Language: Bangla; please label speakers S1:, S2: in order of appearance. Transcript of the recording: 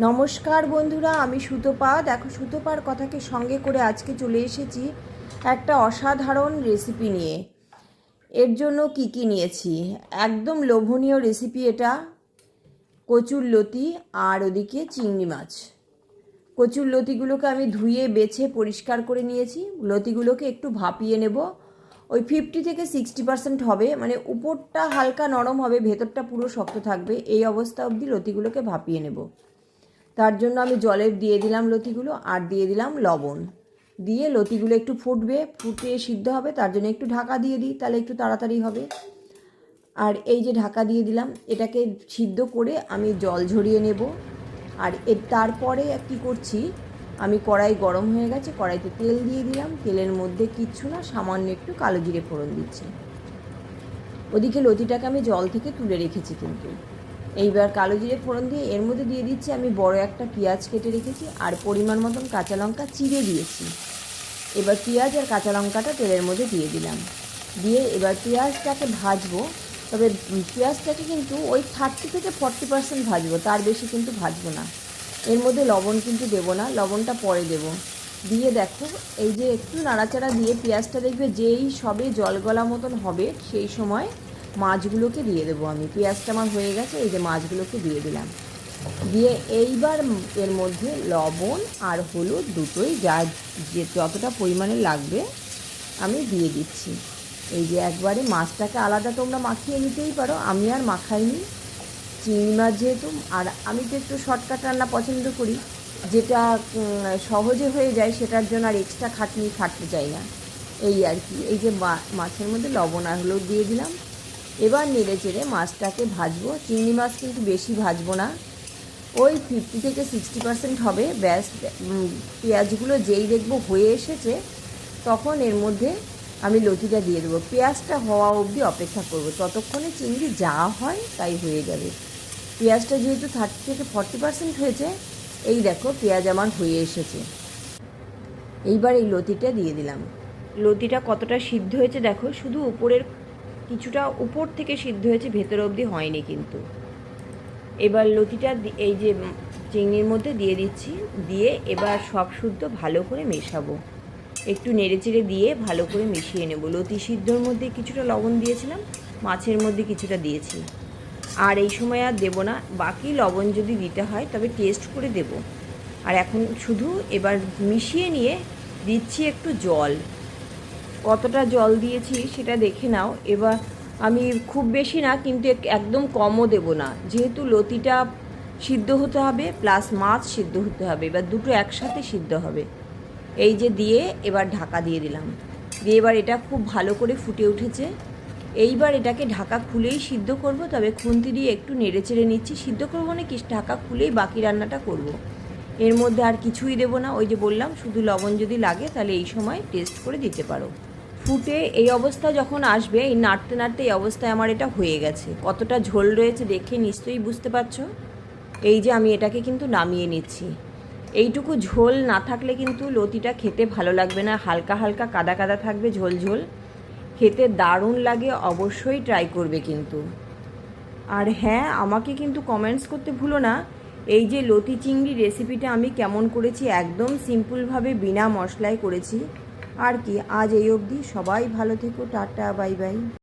S1: নমস্কার বন্ধুরা, আমি সুতোপা। দেখো, সুতোপার কথাকে সঙ্গে করে আজকে চলে এসেছি একটা অসাধারণ রেসিপি নিয়ে। এর জন্য কি কি নিয়েছি? একদম লোভনীয় রেসিপি এটা। কচুর লতি আর ওদিকে চিংড়ি মাছ। কচুর লতিগুলোকে আমি ধুয়ে, বেছে, পরিষ্কার করে নিয়েছি। লতিগুলোকে একটু ভাপিয়ে নেব। ওই ফিফটি থেকে সিক্সটি পার্সেন্ট হবে। মানে উপরটা হালকা নরম হবে, ভেতরটা পুরো শক্ত থাকবে। এই অবস্থা অবধি লতিগুলোকে ভাপিয়ে নেব। তার জন্য আমি জলের দিয়ে দিলাম লতিগুলো আর দিয়ে দিলাম লবণ। দিয়ে লতিগুলো একটু ফুটবে, ফুটে সিদ্ধ হবে, তার জন্য একটু ঢাকা দিয়ে দিই, তাহলে একটু তাড়াতাড়ি হবে। আর এই যে ঢাকা দিয়ে দিলাম, এটাকে সিদ্ধ করে আমি জল ঝরিয়ে নেব। আর এর তারপরে কী করছি, আমি কড়াই গরম হয়ে গেছে, কড়াইতে তেল দিয়ে দিলাম, তেলের মধ্যে কিচ্ছু না, সামান্য একটু কালো জিরে ফোড়ন দিচ্ছি। ওদিকে লতিটাকে আমি জল থেকে তুলে রেখেছি কিন্তু। এইবার কালো জিরে ফোড়ন দিয়ে এর মধ্যে দিয়ে দিচ্ছি আমি বড় একটা পেঁয়াজ কেটে রেখেছি আর পরিমাণ মতন কাঁচা লঙ্কা চিড়ে দিয়েছি। এবার পেঁয়াজ আর কাঁচা লঙ্কাটা তেলের মধ্যে দিয়ে দিলাম। দিয়ে এবার পেঁয়াজটাকে ভাজবো, তবে পেঁয়াজটাকে কিন্তু ওই থার্টি থেকে ফর্টি পার্সেন্ট ভাজবো, তার বেশি কিন্তু ভাজবো না। এর মধ্যে লবণ কিন্তু দেবো না, লবণটা পরে দেবো। দিয়ে দেখো, এই যে একটু নাড়াচাড়া দিয়ে পেঁয়াজটা দেখবে যেই সবে জল গলা মতন হবে সেই সময় মাছগুলোকে দিয়ে দেবো আমি। পেঁয়াজটা আমার হয়ে গেছে, এই যে মাছগুলোকে দিয়ে দিলাম। দিয়ে এইবার এর মধ্যে লবণ আর হলুদ দুটোই যা যে যতটা পরিমাণে লাগবে আমি দিয়ে দিচ্ছি। এই যে একবারে মাছটাকে আলাদা তোমরা মাখিয়ে নিতেই পারো, আমি আর মাখাইনি। চিংড়ি মাছ যেহেতু, আর আমি তো একটু শর্টকাট রান্না পছন্দ করি, যেটা সহজে হয়ে যায়, সেটার জন্য আর এক্সট্রা খাটনি খাটতে চাই না। এই আর কি, এই যে মাছের মধ্যে লবণ আর হলুদ দিয়ে দিলাম। এবার নেড়ে চেড়ে মাছটাকে ভাজবো। চিংড়ি মাছ কিন্তু বেশি ভাজবো না। ওই ফিফটি থেকে সিক্সটি পার্সেন্ট হবে। ব্যাস পেঁয়াজগুলো যেই দেখব হয়ে এসেছে, তখন এর মধ্যে আমি লতিটা দিয়ে দেবো। পেঁয়াজটা হওয়া অবধি অপেক্ষা করব। ততক্ষণে চিংড়ি যা হয় তাই হয়ে যাবে। পেঁয়াজটা যেহেতু থার্টি থেকে ফর্টি পার্সেন্ট হয়েছে, এই দেখো পেঁয়াজ আমার হয়ে এসেছে। এইবার এই লতিটা দিয়ে দিলাম। লতিটা কতটা সিদ্ধ হয়েছে দেখো। শুধু উপরের কিছুটা উপর থেকে সিদ্ধ হয়েছে, ভেতর অবধি হয়নি কিন্তু। এবার লতিটা এই যে চিংড়ির মধ্যে দিয়ে দিচ্ছি, দিয়ে এবার সব শুদ্ধ ভালো করে মেশাবো। একটু নেড়েচেড়ে দিয়ে ভালো করে মিশিয়ে নেব। লতি সিদ্ধর মধ্যে কিছুটা লবণ দিয়েছিলাম, মাছের মধ্যে কিছুটা দিয়েছি। আর এই সময় আর দেবো না, বাকি লবণ যদি দিতে হয় তবে টেস্ট করে দেব। আর এখন শুধু এবার মিশিয়ে নিয়ে দিচ্ছি একটু জল। কতটা জল দিয়েছি সেটা দেখে নাও। এবার আমি খুব বেশি না, কিন্তু একদম কমও দেব না। যেহেতু লতিটা সিদ্ধ হতে হবে প্লাস মাছ সিদ্ধ হতে হবে, এবার দুটো একসাথে সিদ্ধ হবে। এই যে দিয়ে এবার ঢাকা দিয়ে দিলাম। দিয়ে এবার এটা খুব ভালো করে ফুটে উঠেছে। এইবার এটাকে ঢাকা খুলেই সিদ্ধ করব, তবে খুন্তি দিয়ে একটু নেড়ে চেড়ে নিচ্ছি। সিদ্ধ করব না কি? ঢাকা খুলেই বাকি রান্নাটা করব। এর মধ্যে আর কিছুই দেবো না। ওই যে বললাম, শুধু লবণ যদি লাগে তাহলে এই সময় টেস্ট করে দিতে পারো। ফুটে এই অবস্থা যখন আসবে, এই নাড়তে নাড়তে এই অবস্থায় আমার এটা হয়ে গেছে। কতটা ঝোল রয়েছে দেখে নিশ্চয়ই বুঝতে পারছ? এই যে আমি এটাকে কিন্তু নামিয়ে নিচ্ছি। এইটুকু ঝোল না থাকলে কিন্তু লতিটা খেতে ভালো লাগবে না। হালকা হালকা কাদা কাদা থাকবে ঝোল ঝোল। খেতে দারুণ লাগে, অবশ্যই ট্রাই করবে কিন্তু। আর হ্যাঁ আমাকে কিন্তু কমেন্টস করতে ভুলো না। এই যে লতি চিংড়ি রেসিপিটা আমি কেমন করেছি, একদম সিম্পলভাবে বিনা মশলায় করেছি। আর কি আজ এই অবধি সবাই ভালো থেকো টাটা বাই বাই।